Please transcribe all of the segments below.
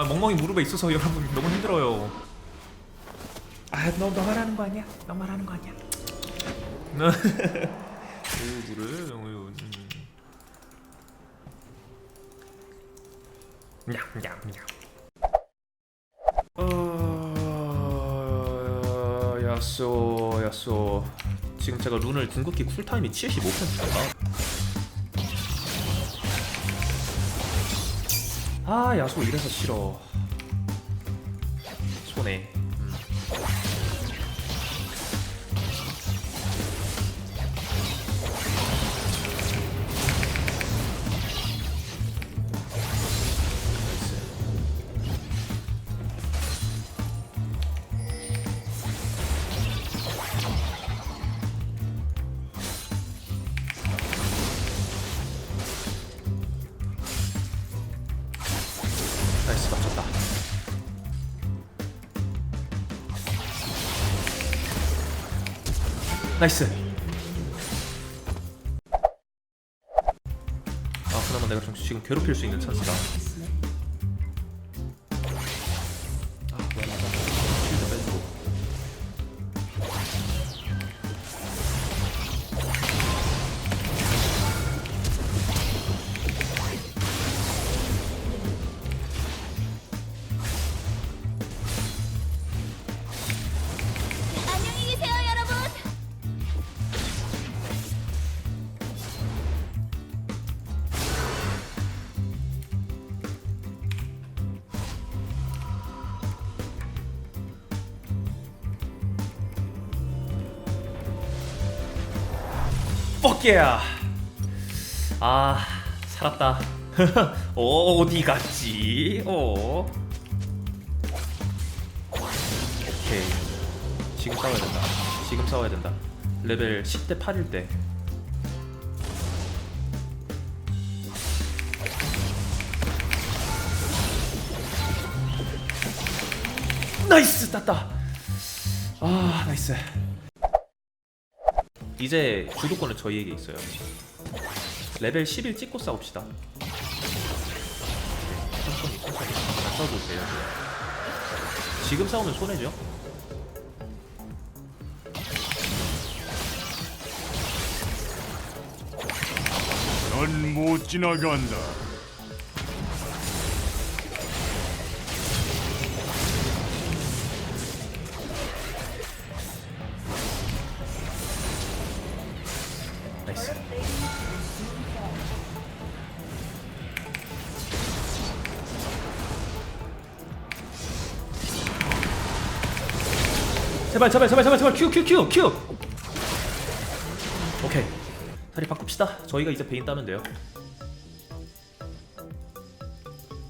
아 멍멍이 무릎에 있어서 여러분 너무 힘들어요. 아너 너 말하는 거 아니야? 너 말하는 거 아니야? 물을 우유. 냠냠냠. 어 야쏘 야쏘 지금 제가 룬을 궁극기 쿨타임이 75%다. 아 야소 이래서 싫어. 손해 나이스. 아 그나마 내가 좀 지금 괴롭힐 수 있는 찬스다 yeah 아 살았다. 어, 어디 갔지? 어. 오케이. 지금 싸워야 된다. 지금 싸워야 된다. 레벨 10대 8일 때. 나이스 땄다. 아 나이스 이제 주도권은 저희에게 있어요. 레벨 11 찍고 싸웁시다. 천천히 천천히 안 싸워도 돼요 지금 싸우면 손해죠? 넌 못 지나간다. 제발 제발 제발 제발 제발. 큐큐큐 큐. 오케이. 자리 바꿉시다. 저희가 이제 베인 따면 돼요.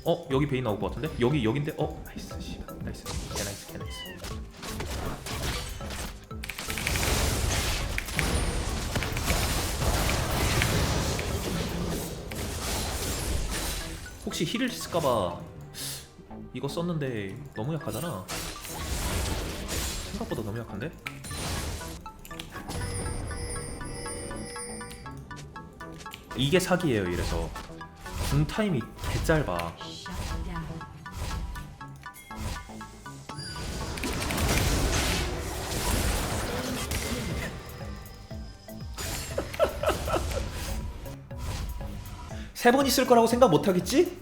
어 여기 베인 나올 것 같은데? 여기 여긴데? 어 나이스 씨 나이스. 개 나이스 개 나이스. 혹시 힐을 쓸까봐 이거 썼는데 너무 약하잖아 생각보다 너무 약한데? 이게 사기예요 이래서 궁 타임이 개 짧아 세 번 있을 거라고 생각 못 하겠지?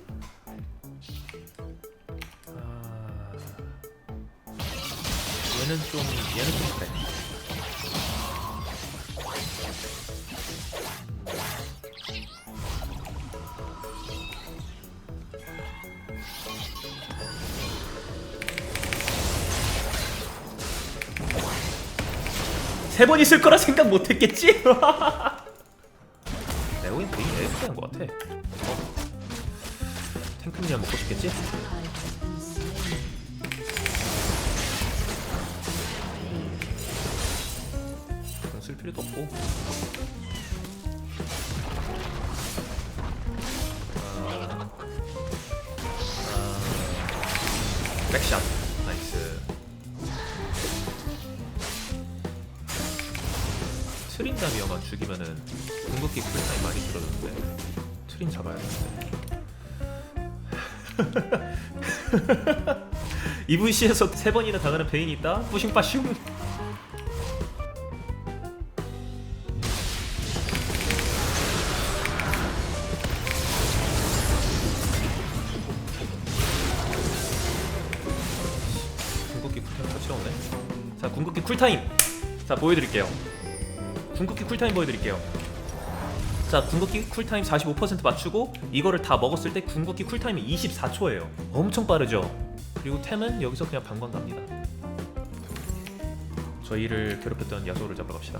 얘는 좀 얘는 좀 그래. 세 번 있을 거라 생각 못 했겠지? 보기엔 되게 예쁘게 한것 같아. 어? 탱크미야 먹고 싶겠지? 필요도 없고. 아, 아, 백샷 나이스. 트린 잡이어만 죽이면은 궁극기 쿨타임 많이 줄어드는데 트린 잡아야 되는데 EVC에서 세 번이나 당하는 베인이 있다? 뿌싱빠슝 자 궁극기 쿨타임. 자 보여드릴게요. 궁극기 쿨타임 보여드릴게요. 자 궁극기 쿨타임 45% 맞추고 이거를 다 먹었을 때 궁극기 쿨타임이 24초예요. 엄청 빠르죠? 그리고 템은 여기서 그냥 방광 갑니다. 저희를 괴롭혔던 야소를 잡으러 갑시다.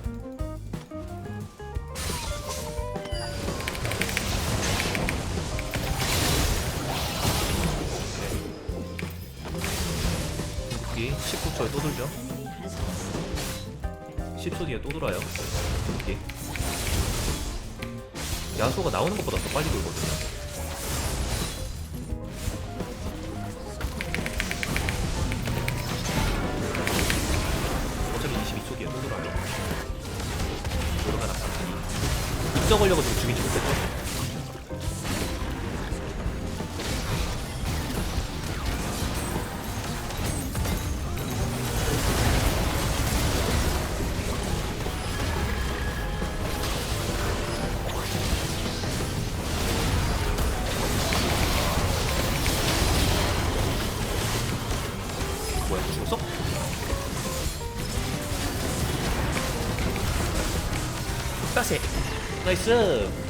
궁극기 19초에 또 돌죠 10초 뒤에 또 돌아요 궁극기 야소가 나오는 것보다 더 빨리 돌거든요. 어차피 22초 뒤에 또 돌아요. 돌아가나 입적 걸려고 지금 죽이지 못했죠. 뭐야 죽었어? 따세 나이스